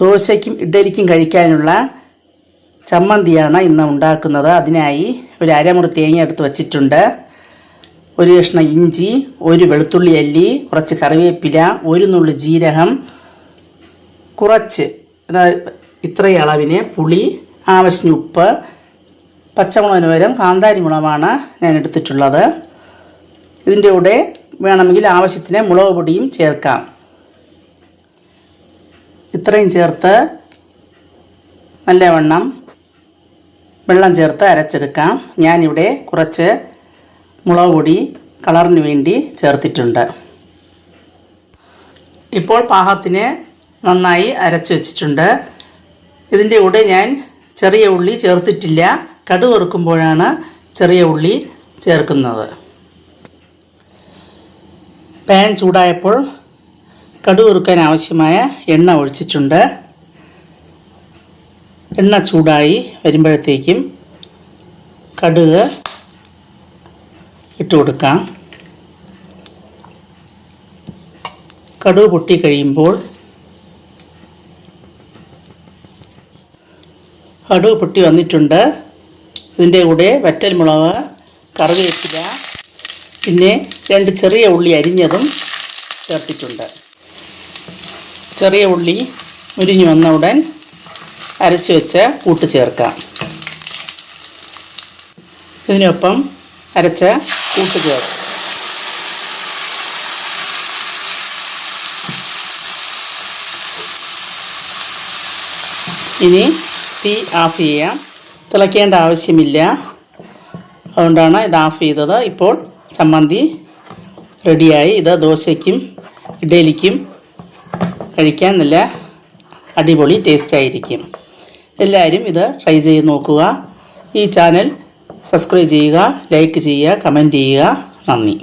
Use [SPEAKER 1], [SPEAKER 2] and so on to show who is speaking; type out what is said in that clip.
[SPEAKER 1] ദോശയ്ക്കും ഇഡലിക്കും കഴിക്കാനുള്ള ചമ്മന്തിയാണ് ഇന്ന് ഉണ്ടാക്കുന്നത്. അതിനായി ഒരു അരമുറി തേങ്ങ എടുത്ത് വച്ചിട്ടുണ്ട്. ഒരു കഷ്ണം ഇഞ്ചി ഒരു വെളുത്തുള്ളി അല്ലി കുറച്ച് കറിവേപ്പില ഒരു നുള്ളി ജീരകം കുറച്ച് ഇത്രയും അളവിന് പുളി ആവശ്യം ഉപ്പ് പച്ചമുളകിന് പകരം കാന്താരി മുളകാണ് ഞാൻ എടുത്തിട്ടുള്ളത്. ഇതിന്റെ കൂടെ വേണമെങ്കിൽ ആവശ്യത്തിന് മുളക് പൊടിയും ചേർക്കാം. ഇത്രയും ചേർത്ത് നല്ലവണ്ണം വെള്ളം ചേർത്ത് അരച്ചെടുക്കാം. ഞാനിവിടെ കുറച്ച് മുളക് പൊടി കളറിന് വേണ്ടി ചേർത്തിട്ടുണ്ട്. ഇപ്പോൾ പാകത്തിന് നന്നായി അരച്ച് വെച്ചിട്ടുണ്ട്. ഇതിന്റെ കൂടെ ഞാൻ ചെറിയ ഉള്ളി ചേർത്തിട്ടില്ല. കടു വറുക്കുമ്പോഴാണ് ചെറിയ ഉള്ളി ചേർക്കുന്നത്. പാൻ ചൂടായപ്പോൾ കടുക് വറുക്കാൻ ആവശ്യമായ എണ്ണ ഒഴിച്ചിട്ടുണ്ട്. എണ്ണ ചൂടായി വരുമ്പോഴത്തേക്കും കടുക് ഇട്ട് കൊടുക്കാം. കടുക് പൊട്ടി കഴിയുമ്പോൾ കടുക് പൊട്ടി വന്നിട്ടുണ്ട്. ഇതിന്റെ കൂടെ വറ്റൽമുളക് കറിവേപ്പില പിന്നെ രണ്ട് ചെറിയ ഉള്ളി അരിഞ്ഞതും ചേർത്തിട്ടുണ്ട്. ചെറിയ ഉള്ളി മുരിഞ്ഞു വന്ന ഉടൻ അരച്ചു വെച്ച കൂട്ട് ചേർക്കാം. ഇതിനൊപ്പം അരച്ച കൂട്ട് ചേർക്കാം. ഇനി തീ ഓഫ് ചെയ്യാം. തിളയ്ക്കേണ്ട ആവശ്യമില്ല. അതുകൊണ്ടാണ് ഇത് ഓഫ് ചെയ്തത്. ഇപ്പോൾ ചമ്മന്തി റെഡിയായി ഇത് ദോശയ്ക്കും ഇഡലിക്കും കഴിക്കാൻ നല്ല അടിപൊളി ടേസ്റ്റ് ആയിരിക്കും. എല്ലാവരും ഇത് ട്രൈ ചെയ്ത് നോക്കുക. ഈ ചാനൽ സബ്സ്ക്രൈബ് ചെയ്യുക ലൈക്ക് ചെയ്യുക കമന്റ് ചെയ്യുക. നന്ദി.